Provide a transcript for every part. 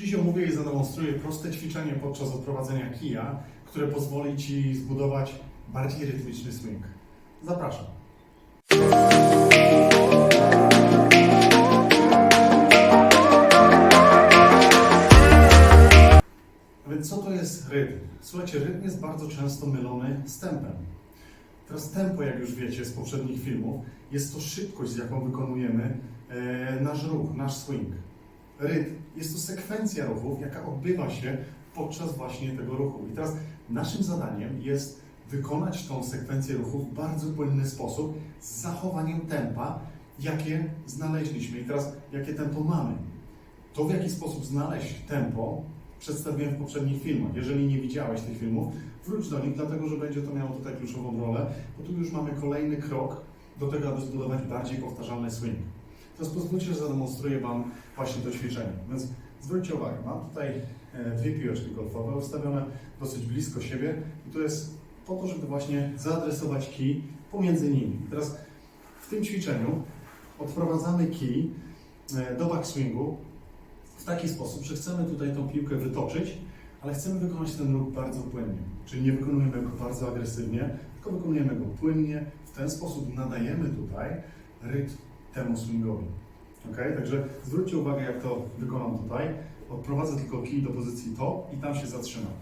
Dziś omówię i zademonstruję proste ćwiczenie podczas odprowadzenia kija, które pozwoli Ci zbudować bardziej rytmiczny swing. Zapraszam. A więc co to jest rytm? Słuchajcie, rytm jest bardzo często mylony z tempem. Teraz tempo, jak już wiecie z poprzednich filmów, jest to szybkość, z jaką wykonujemy e, nasz ruch, nasz swing. Rytm jest to sekwencja ruchów, jaka odbywa się podczas właśnie tego ruchu. I teraz naszym zadaniem jest wykonać tą sekwencję ruchów w bardzo płynny sposób, z zachowaniem tempa, jakie znaleźliśmy. I teraz, jakie tempo mamy. To, w jaki sposób znaleźć tempo, przedstawiłem w poprzednich filmach. Jeżeli nie widziałeś tych filmów, wróć do nich, dlatego że będzie to miało tutaj kluczową rolę, bo tu już mamy kolejny krok do tego, aby zbudować bardziej powtarzalny swing. Teraz pozwólcie, że zademonstruję Wam właśnie to ćwiczenie. Więc zwróćcie uwagę, mam tutaj e, dwie piłeczki golfowe ustawione dosyć blisko siebie i to jest po to, żeby właśnie zaadresować kij pomiędzy nimi. Teraz w tym ćwiczeniu odprowadzamy kij e, do backswingu w taki sposób, że chcemy tutaj tą piłkę wytoczyć, ale chcemy wykonać ten ruch bardzo płynnie. Czyli nie wykonujemy go bardzo agresywnie, tylko wykonujemy go płynnie. W ten sposób nadajemy tutaj rytm temu swingowi. Ok? Także zwróćcie uwagę, jak to wykonam tutaj. Odprowadzę tylko kij do pozycji top i tam się zatrzymam.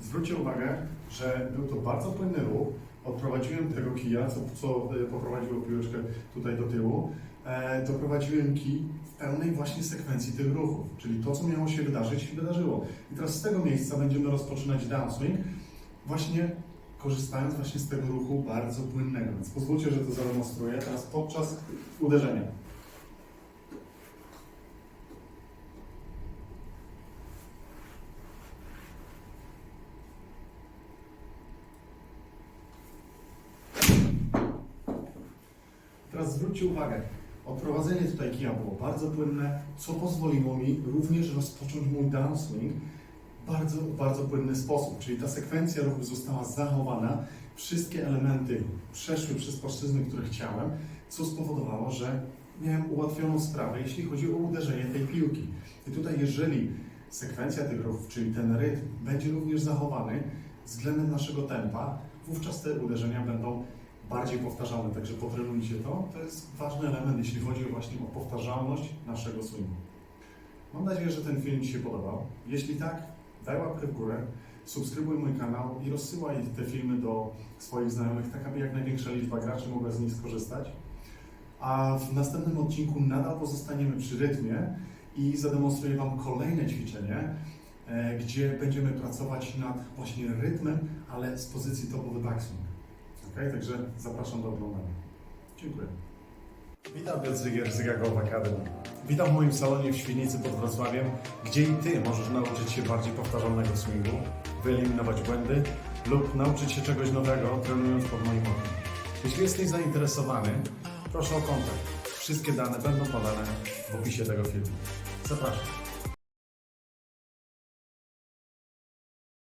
Zwróćcie uwagę, że był to bardzo płynny ruch. Odprowadziłem tego kija, co, co e, poprowadziło piłeczkę tutaj do tyłu. E, doprowadziłem kij w pełnej właśnie sekwencji tych ruchów. Czyli to, co miało się wydarzyć, się wydarzyło. I teraz z tego miejsca będziemy rozpoczynać downswing, właśnie korzystając właśnie z tego ruchu bardzo płynnego. Więc pozwólcie, że to zademonstruję teraz podczas uderzenia. Teraz zwróćcie uwagę, odprowadzenie tutaj kija było bardzo płynne, co pozwoliło mi również rozpocząć mój downswing bardzo, bardzo płynny sposób. Czyli ta sekwencja ruchów została zachowana, wszystkie elementy przeszły przez płaszczyzny, które chciałem, co spowodowało, że miałem ułatwioną sprawę, jeśli chodzi o uderzenie tej piłki. I tutaj, jeżeli sekwencja tych ruchów, czyli ten rytm, będzie również zachowany względem naszego tempa, wówczas te uderzenia będą bardziej powtarzalne. Także potrenujcie to. To jest ważny element, jeśli chodzi właśnie o powtarzalność naszego swingu. Mam nadzieję, że ten film Ci się podobał. Jeśli tak, daj łapkę w górę, subskrybuj mój kanał i rozsyłaj te filmy do swoich znajomych, tak aby jak największa liczba graczy mogła z nich skorzystać. A w następnym odcinku nadal pozostaniemy przy rytmie i zademonstruję Wam kolejne ćwiczenie, e, gdzie będziemy pracować nad właśnie rytmem, ale z pozycji topowy backswing. Ok, także zapraszam do oglądania. Dziękuję. Witam Piotr Zygier z Zygagow Academy. Witam w moim salonie w Świdnicy pod Wrocławiem, gdzie i Ty możesz nauczyć się bardziej powtarzalnego swingu, wyeliminować błędy lub nauczyć się czegoś nowego, trenując pod moim okiem. Jeśli jesteś zainteresowany, proszę o kontakt. Wszystkie dane będą podane w opisie tego filmu. Zapraszam.